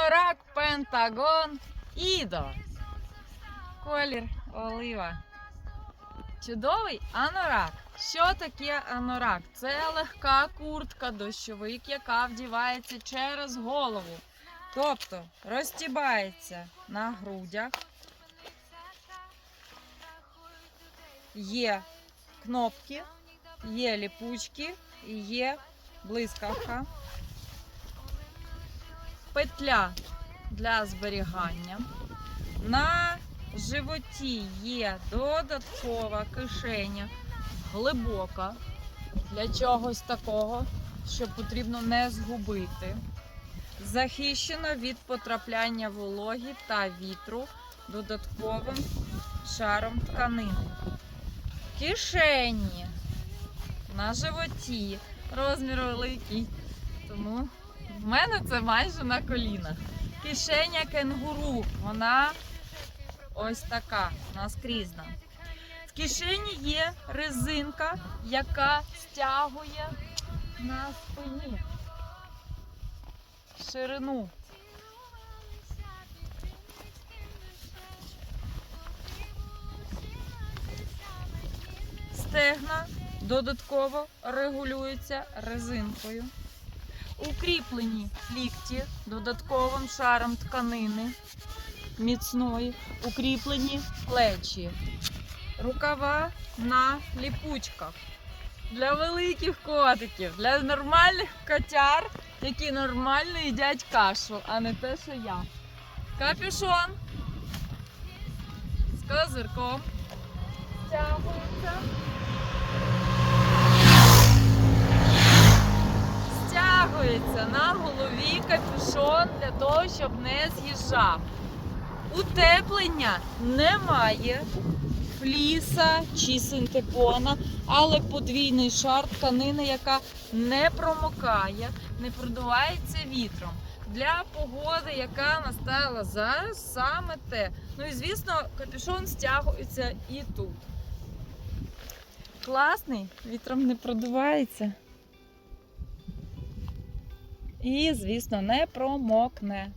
Анорак Пентагон Ідо. Колір олива. Чудовий анорак. Що таке анорак? Це легка куртка дощовик, яка вдівається через голову. Тобто розтібається на грудях. Є кнопки, є ліпучки і є блискавка. Петля для зберігання. На животі є додаткова кишеня, глибока для чогось такого, що потрібно не згубити. Захищена від потрапляння вологі та вітру додатковим шаром тканини. Кишені на животі. Розмір великий. Тому в мене це майже на колінах. Кишеня кенгуру. Вона ось така, наскрізна. В кишені є резинка, яка стягує на спині ширину. Стегна додатково регулюються резинкою. Укріплені лікті додатковим шаром тканини міцної, укріплені плечі, рукава на ліпучках. Для великих котиків, для нормальних котяр, які нормально їдять кашу, а не те, що я. Капюшон з козирком. Стягується. Стягується голові капюшон для того, щоб не з'їжджав. Утеплення немає фліса чи синтепона, але подвійний шар тканини, яка не промокає, не продувається вітром. Для погоди, яка настала зараз, саме те. Ну і звісно, капюшон стягується і тут. Класний, вітром не продувається. І, звісно, не промокне.